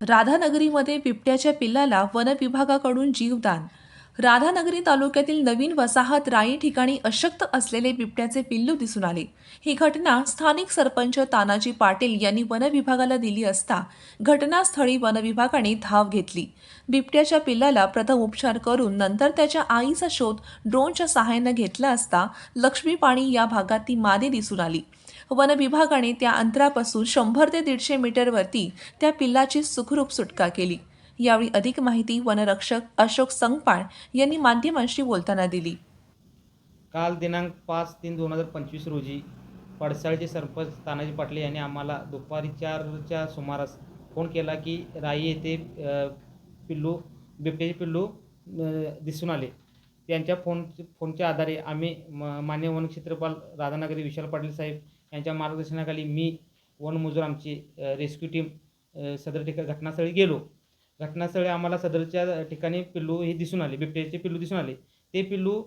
राधानगरीमध्ये बिबट्याच्या पिल्लाला वनविभागाकडून जीवदान. राधानगरी तालुक्यातील नवीन वसाहत राई ठिकाणी अशक्त असलेले बिबट्याचे पिल्लू दिसून आले. ही घटना स्थानिक सरपंच तानाजी पाटील यांनी वनविभागाला दिली असता घटनास्थळी वनविभागाने धाव घेतली. बिबट्याच्या पिल्लाला प्रथम उपचार करून नंतर त्याच्या आईचा शोध ड्रोनच्या सहाय्याने घेतला असता लक्ष्मी पाणी या भागात ती मादी दिसून आली. वन विभागाने त्या अंतरापासून शंभर ते दीडशे मीटरवरती त्या पिल्लाची सुखरूप सुटका केली. यावेळी अधिक माहिती वनरक्षक अशोक संगपाळ यांनी माध्यमांशी बोलताना दिली. काल दिनांक पाच तीन दोन हजार पंचवीस रोजी पडसाळचे सरपंच तानाजी पाटले यांनी आम्हाला दुपारी चारच्या सुमारास फोन केला की राई येथे पिल्लू बिबट्याचे पिल्लू दिसून आले. त्यांच्या फोन फोनच्या आधारे आम्ही म मान्य वन क्षेत्रपाल राधानगरी विशाल पाटील साहेब यांच्या मार्गदर्शनाखाली मी वनमजूर आमची रेस्क्यू टीम सदर ठिका घटनास्थळी गेलो. घटनास्थळी आम्हाला सदरच्या ठिकाणी पिल्लू हे दिसून आले बिबट्याचे पिल्लू दिसून आले. ते पिल्लू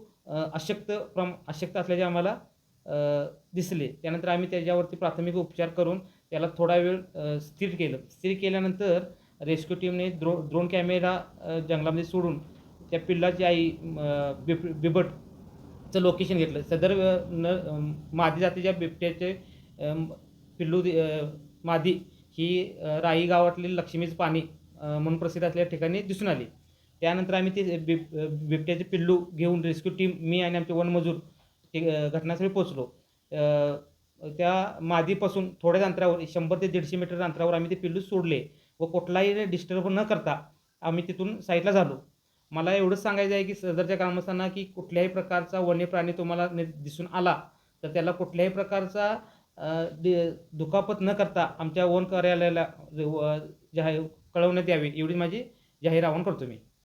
अशक्त प्रम अशक्त असल्याचे आम्हाला दिसले. त्यानंतर आम्ही त्याच्यावरती प्राथमिक उपचार करून त्याला थोडा वेळ स्थिर केलं. स्थिर केल्यानंतर रेस्क्यू टीमने द्रो ड्रोन कॅमेरा जंगलामध्ये सोडून त्या पिल्लाची आई बिब बिबटचं लोकेशन घेतलं. सदर न मादी जातीच्या बिबट्याचे पिल्लू मादी ही राई गावातली लक्ष्मीचं पाणी म्हणून प्रसिद्ध असलेल्या ठिकाणी दिसून आली. त्यानंतर आम्ही ते बिब बिबट्याचे पिल्लू घेऊन रेस्क्यू टीम मी आणि आमचे वनमजूर ते घटनास्थळी पोचलो त्या मादीपासून थोड्याच अंतरावर शंभर ते दीडशे मीटर अंतरावर आम्ही ते पिल्लू सोडले व कुठलाही डिस्टर्ब न करता आम्ही तिथून साईडला झालो. मला एवढंच सांगायचं आहे की सदरच्या ग्रामस्थांना की कुठल्याही प्रकारचा वन्य प्राणी तुम्हाला दिसून आला तर त्याला कुठल्याही प्रकारचा दुखापत न करता आमच्या वन कार्यालयाला व- जाहीर कळवण्यात यावी एवढी माझी जाहीर आवाहन करतो मी.